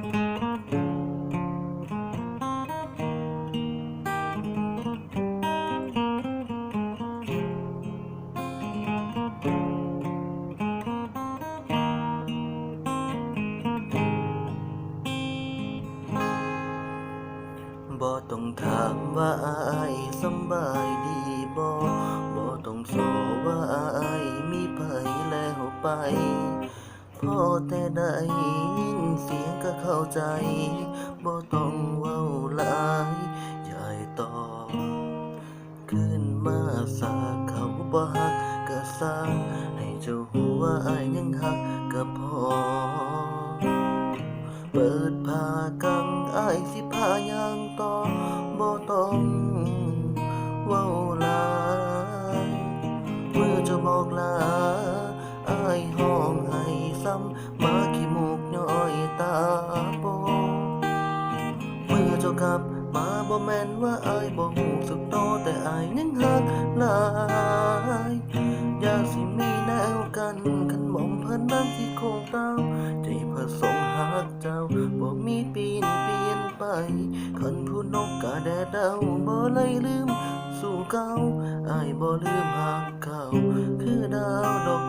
บ่ต้องถามว่าอายสบายดีบ่บ่ต้องโสว่าอายมีไผแล้วไป พอแต่ได้ยินเสียงก็เข้าใจบ่ต้องเว้าหลายยายตอบขึ้นมาสาเขาบ่ฮักก็สร้างให้เจ้าหูว่าอายยังฮักก็พอ เปิดผ้ากังอายสิพายางต่อบ่ต้องเว้าลายเมื่อจะบอกลา บ่แม่นว่าอายบ่ฮู้สึกโตแต่อายยังฮักหลายอย่าสิมีแนวกันคันหมอมเพิ่นนั้นที่โคงเต้าใจผสมหักเจ้าบ่มีปีนเปลี่ยนไปคันผู้นกกะแดดเดาบ่เลยลืมสู่เก่าอายบ่ลืมหักเขาคือดาวดอก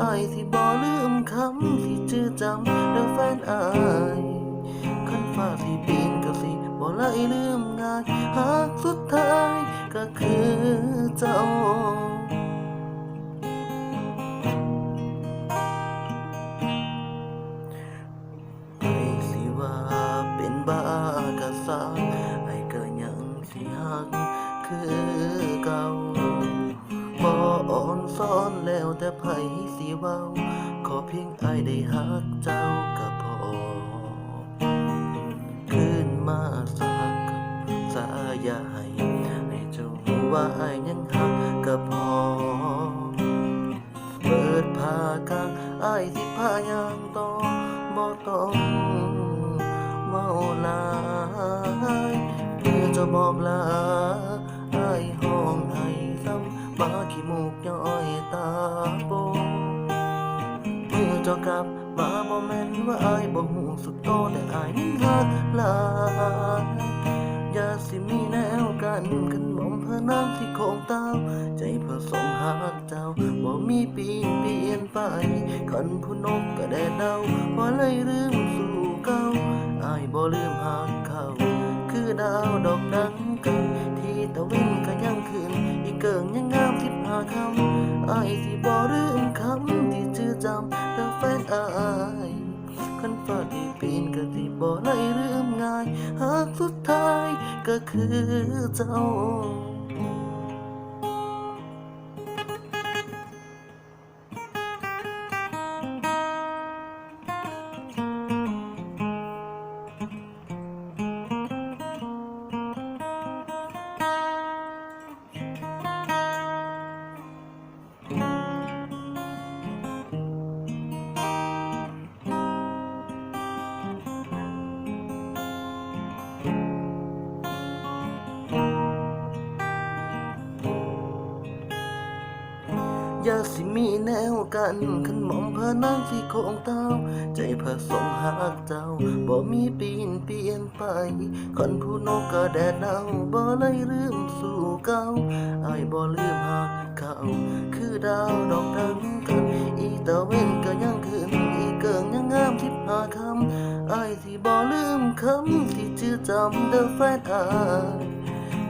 อายสิบ่ลืมคำที่ชื่อจำเด้อแฟนอายคันฟ้าสิปีนก็สิบ่เลยลืมง่ายหากสุดท้ายก็คือเจ้าไอ้สิว่าเป็นบ้ากะสา ซ้อนแล้วแต่ไผสิเว้า ขอเพียงไอ้ายได้หักเจ้าก็พอขึ้นมาสักสายาให้ให้เจ้ารู้ว่าไอ้ายยังหักก็พอ เปิดผ้ากางอายสิพายางต่อบ่ต้องเมาลายเพื่อจะบอกลาอายห้องให้ซ้ำมาขี้มูกย้อ จ้ากลับมาบ่แม่นว่าอายบ่ฮู้สุดโตแต่อายยังฮักหลายอย่าสิมีแนวกันกันหมอมเพื่อน้ำที่โคงเต้า ใจผสมหักเจ้าบ่มีปีนเปลี่ยนไปคันผู้นกก็ได้เดาว่าเลยลืมสู่เก่าอายบ่ลืมหักเขาคือดาวดอกดังกันที่ตะเวนก็ยังขึ้นอีกเกิงยังงามสิบหาคำอายสิบ่ลืมคำที่ชื่อจำ นก็สิบ่เลยลืมง่าย หากสุดท้ายก็คือเจ้า ย่าสิมีแนวกันขันหมอมพานั่งที่โคงเต้า ใจผสมหักเจ้าบ่มีปีนเปลี่ยนไปคันผู้นกก็แดดเดาบ่เลยลืมสู่เก่าไอายบ่ลืมหักเขาคือดาวดอกดังกันอีตะเว้นก็ยังขึ้นอีเกิงยังงามทิพหาคำไอายสิบ่ลืมคำที่ชื่อจำเด้อแฟนอา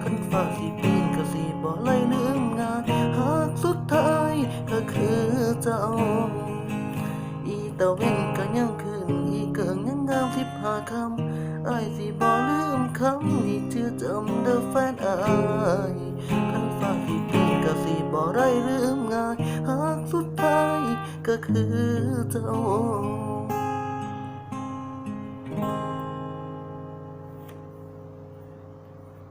คันฟ้าสิปีนก็สิบ่ไล่ลืมงาน เจ้า อีตะเว้นก็ยังคืนอีเกิงยังงามที่พาคำไอ้สิบ่ลืมคำนี่ชื่อจำเด้อแฟนอายคันฟ้าสิปีนก็สิบ่ได้ลืมง่ายหากสุดท้ายก็คือเจ้า